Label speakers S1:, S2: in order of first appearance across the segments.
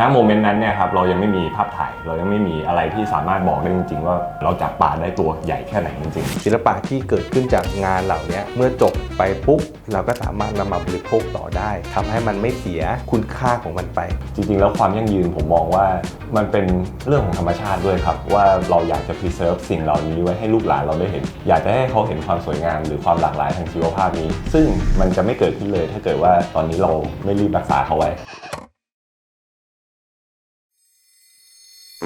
S1: ณโมเมนต์นั้นเนี่ยครับเรายังไม่มีภาพถ่าย เรายังไม่มีอะไรที่สามารถบอกได้จริง ๆ ว่าเราจับปลาได้ตัวใหญ่แค่ไหนจริง
S2: ศิลปะที่เกิดขึ้นจากงานเหล่านี้เมื่อจบไปปุ๊บเราก็สามารถนำมาบริโภคต่อได้ ทำให้มันไม่เสียคุณค่าของมันไป
S1: ๆจริงๆ แล้วความยั่งยืนผมมองว่ามันเป็นเรื่องของธรรมชาติด้วยครับ ว่าเราอยากจะ preserve สิ่งเหล่านี้ไว้ให้ลูกหลานเราได้เห็น อยากจะให้เขาเห็นความสวยงามหรือความหลากหลายทางชีวภาพนี้ ซึ่งมันจะไม่เกิดขึ้นเลยถ้าเกิดว่าตอนนี้เราไม่รีบรักษาเขาไว้ เ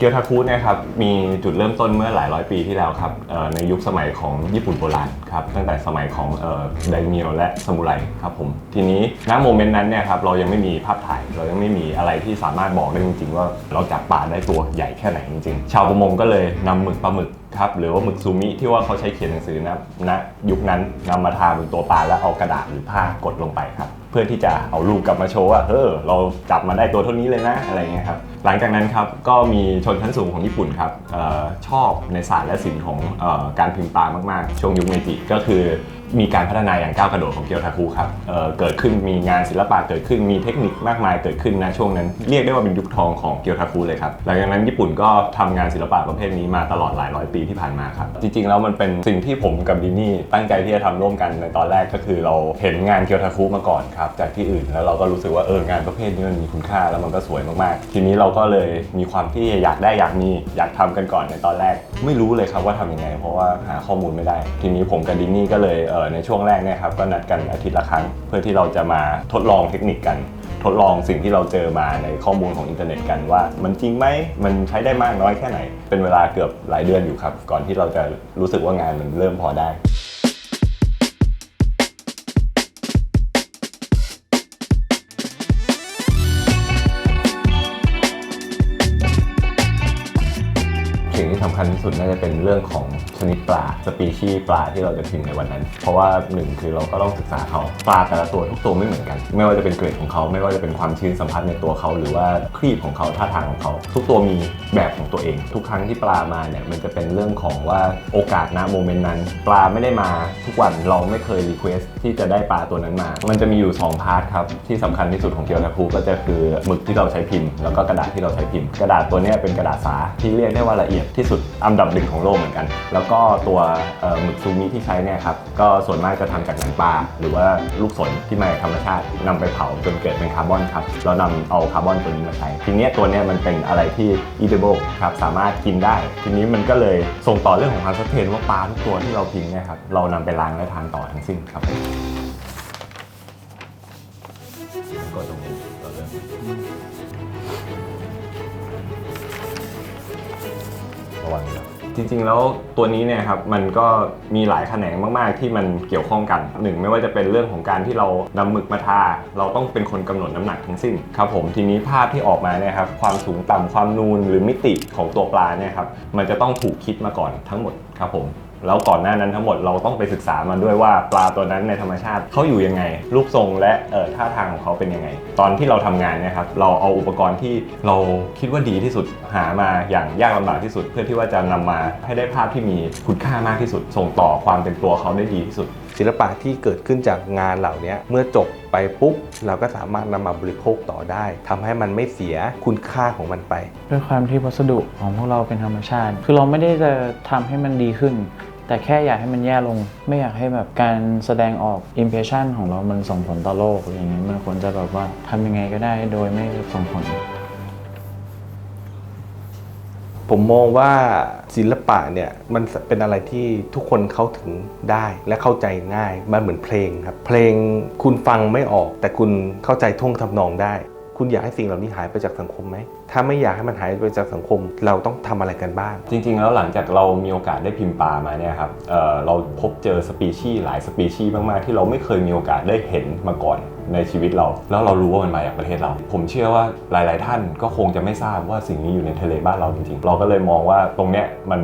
S1: กียวทาคุเนี่ยครับมีจุดเริ่มต้นเมื่อหลายร้อยปีที่แล้วครับเอ่อในยุคสมัยของญี่ปุ่นโบราณครับตั้งแต่สมัยของเอ่อไดเมียวและซามูไรครับผมทีนี้ณโมเมนต์นั้นเนี่ยครับเรายังไม่มีภาพถ่าย เรายังไม่มีอะไรที่สามารถบอกได้จริงๆ ว่าเราจับปลาได้ตัวใหญ่แค่ไหนจริงๆ ชาวประมงก็เลยนำหมึกปลาหมึก ครับหรือว่าหมึกซูมิที่ว่าเขาใช้เขียนหนังสือนะณยุคนั้นนำมาทาบนตัวปลาแล้วเอากระดาษหรือผ้ากดลงไปครับ พื่อที่จะเอารูปกลับมาโชว์ว่าเออเราจับมาได้ตัวเท่านี้เลยนะอะไรเงี้ยครับหลังจากนั้นครับก็มีชนชั้นสูงของญี่ปุ่นครับออชอบในศาสตร์และศิลป์ของออการพิมพ์ปลามากๆ ช่วงยุคเมจิก็คือมีการพัฒนาอย่างก้าวกระโดดของเกียวทาคุครับเเกิดขึ้นมีงานศิลปะเกิดขึ้นมีเทคนิคมากมายเกิดขึ้นนะช่วงนั้นเรียกได้ว่าเป็นยุคทองของเกียวทาคุเลยครับหลังจากนั้นญี่ปุ่นก็ทำงานศิลปะประเภทนี้มาตลอดหลายร้อยปีที่ผ่านมาครับจริงๆแล้วมันเป็นสิ่งที่ผมกับดินี่ตั้งใจที่จะทำร่วมกันในตอนแรกก็คือเราเห็นงานเกียวทาคุมาก่อนครับจากที่อื่น แล้วเราก็รู้สึกว่าเอองานประเภทนี้มันมีคุณค่าแล้วมันก็สวยมากๆ ทีนี้เราก็เลยมีความที่อยากได้อยากมีอยากทำกันก่อนในตอนแรก ไม่รู้เลยครับว่าทำยังไง เพราะว่าหาข้อมูลไม่ได้ ทีนี้ผมกับดินนี่ก็เลยเออในช่วงแรกเนี่ยครับก็นัดกันอาทิตย์ละครั้ง เพื่อที่เราจะมาทดลองเทคนิคกันทดลองสิ่งที่เราเจอมาในข้อมูลของอินเทอร์เน็ตกันว่า มันจริงไหม มันใช้ได้มากน้อยแค่ไหน เป็นเวลาเกือบหลายเดือนอยู่ครับ ก่อนที่เราจะรู้สึกว่างานมันเริ่มพอได้ำคัญที่สุดน่าจะเป็นเรื่องของ นิดปลาสปีชีปลาที่เราจะพิมพ์ในวันนั้น เพราะว่าหนึ่งคือเราก็ต้องศึกษาเขาปลาแต่ละตัวทุกตัวไม่เหมือนกัน ไม่ว่าจะเป็นเกรดของเขาไม่ว่าจะเป็นความชื้นสัมผัสในตัวเขาหรือว่าครีบของเขาท่าทางของเขา ทุกตัวมีแบบของตัวเอง ทุกครั้งที่ปลามาเนี่ยมันจะเป็นเรื่องของว่าโอกาสนะโมเมนต์นั้น ปลาไม่ได้มาทุกวันเราไม่เคยรีเควสที่จะได้ปลาตัวนั้นมา มันจะมีอยู่ 2 พาร์ทครับที่สำคัญที่สุดของเกียวทาคุก็จะคือหมึกที่เราใช้พิมพ์ แล้วก็กระดาษที่เราใช้พิมพ์ กระดาษตัวนี้เป็นกระดาษสาที่เรียกได้ว่าละเอียดที่สุดอันดับหนึ่งของโลกเหมือนกัน แล้วกตัวเอ่อหมึกซูมิที่ใช้เนี่ยครับก็ส่วนมากจะทำจากหนังปลาหรือว่าลูกสนที่มาจากธรรมชาตินำไปเผาจนเกิดเป็นคาร์บอนครับแล้วนำเอาคาร์บอนตัวนี้มาใช้ทีเนี้ยตัวเนี้ยมันเป็นอะไรที่ eatable ครับสามารถกินได้ ทีนี้มันก็เลยส่งต่อเรื่องของความชัดเจนว่าปลาทุกตัวที่เราพิมพ์เนี่ยครับเรานำไปล้างและทานต่อทั้งสิ้นครับกดตรงนี้เราเริ่มระวังนะ จริงๆ แล้วตัวนี้เนี่ยครับมันก็มีหลายแขนงมากๆ ที่มันเกี่ยวข้องกันหนึ่งไม่ว่าจะเป็นเรื่องของการที่เรานำหมึกมาทา เราต้องเป็นคนกำหนดน้ำหนักทั้งสิ้นครับผมทีนี้ภาพที่ออกมาเนี่ยครับความสูงต่ำความนูนหรือมิติของตัวปลาเนี่ยครับมันจะต้องถูกคิดมาก่อนทั้งหมดครับผม แล้วก่อนหน้านั้นทั้งหมดเราต้องไปศึกษามาด้วยว่าปลาตัวนั้นในธรรมชาติเขาอยู่ยังไง รูปทรงและเอ่อท่าทางของเขาเป็นยังไง ตอนที่เราทำงานเนะครับเราเอาอุปกรณ์ที่เราคิดว่าดีที่สุดหามาอย่างยากลำบากที่สุด เพื่อที่ว่าจะนำมาให้ได้ภาพที่มีคุณค่ามากที่สุด ส่งต่อความเป็นตัวเขาได้ดีที่สุด
S2: ศิลปะที่เกิดขึ้นจากงานเหล่านี้เมื่อจบไปปุ๊บ เราก็สามารถนำมาบริโภคต่อได้ทำให้มันไม่เสียคุณค่าของมันไป
S3: ด้วยความที่วัสดุของพวกเราเป็นธรรมชาติ คือเราไม่ได้จะทำให้มันดีขึ้น แต่แค่อยากให้มันแย่ลง ไม่อยากให้แบบการแสดงออก impression ของเรามันส่งผลต่อโลกอะไรอย่างเงี้ยมันควรจะแบบว่าทำยังไงก็ได้โดยไม่ส่งผล
S2: ผมมองว่าศิลปะเนี่ยมันเป็นอะไรที่ทุกคนเข้าถึงได้และเข้าใจง่าย มันเหมือนเพลงครับ เพลงคุณฟังไม่ออก แต่คุณเข้าใจท่วงทำนองได้ คุณอยากให้สิ่งเหล่านี้หายไปจากสังคมไหม ถ้าไม่อยากให้มันหายไปจากสังคม เราต้องทำอะไรกันบ้าง
S1: จริง ๆ แล้วหลังจากเรามีโอกาสได้พิมพ์ปลามาเนี่ยครับเเราพบเจอสปีชีส์หลายสปีชีส์มาก ๆ ที่เราไม่เคยมีโอกาสได้เห็นมาก่อนในชีวิตเรา แล้วเรารู้ว่ามันมาจากประเทศเรา ผมเชื่อว่าหลาย ๆ ท่านก็คงจะไม่ทราบว่าสิ่งนี้อยู่ในทะเลบ้านเราจริง ๆ เราก็เลยมองว่าตรงเนี้ยมัน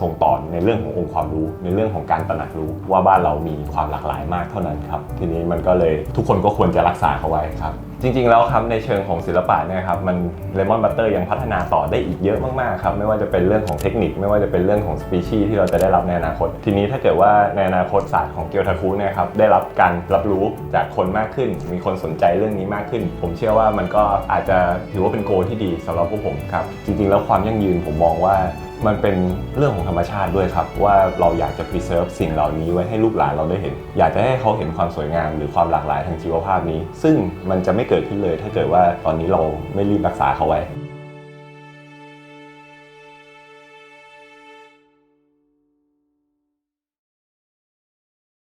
S1: ส่งต่อในเรื่องขององค์ความรู้ ในเรื่องของการตระหนักรู้ว่าบ้านเรามีความหลากหลายมากเท่านั้นครับ ทีนี้มันก็เลยทุกคนก็ควรจะรักษาเขาไว้ครับ จริง ๆ แล้วครับในเชิงของศิลปะเนี่ยครับมันเลมอนบัตเตอร์ยังพัฒนาต่อได้อีกเยอะมากๆครับไม่ว่าจะเป็นเรื่องของเทคนิค ไม่ว่าจะเป็นเรื่องของสปีชีส์ที่เราจะได้รับในอนาคต ทีนี้ถ้าเกิดว่าในอนาคตศาสตร์ของเกียวทาคุเนี่ยครับได้รับการรับรู้จากคนมากขึ้น มีคนสนใจเรื่องนี้มากขึ้น ผมเชื่อว่ามันก็อาจจะถือว่าเป็นโกที่ดีสำหรับพวกผมครับจริง ๆ แล้วความยั่งยืนผมมองว่า มันเป็นเรื่องของธรรมชาติด้วยครับ ว่าเราอยากจะ preserve สิ่งเหล่านี้ไว้ให้ลูกหลานเราได้เห็น อยากจะให้เขาเห็นความสวยงาม หรือความหลากหลายทางชีวภาพนี้ ซึ่งมันจะไม่เกิดขึ้นเลย ถ้าเกิดว่าตอนนี้เราไม่รีบรักษาเขาไว้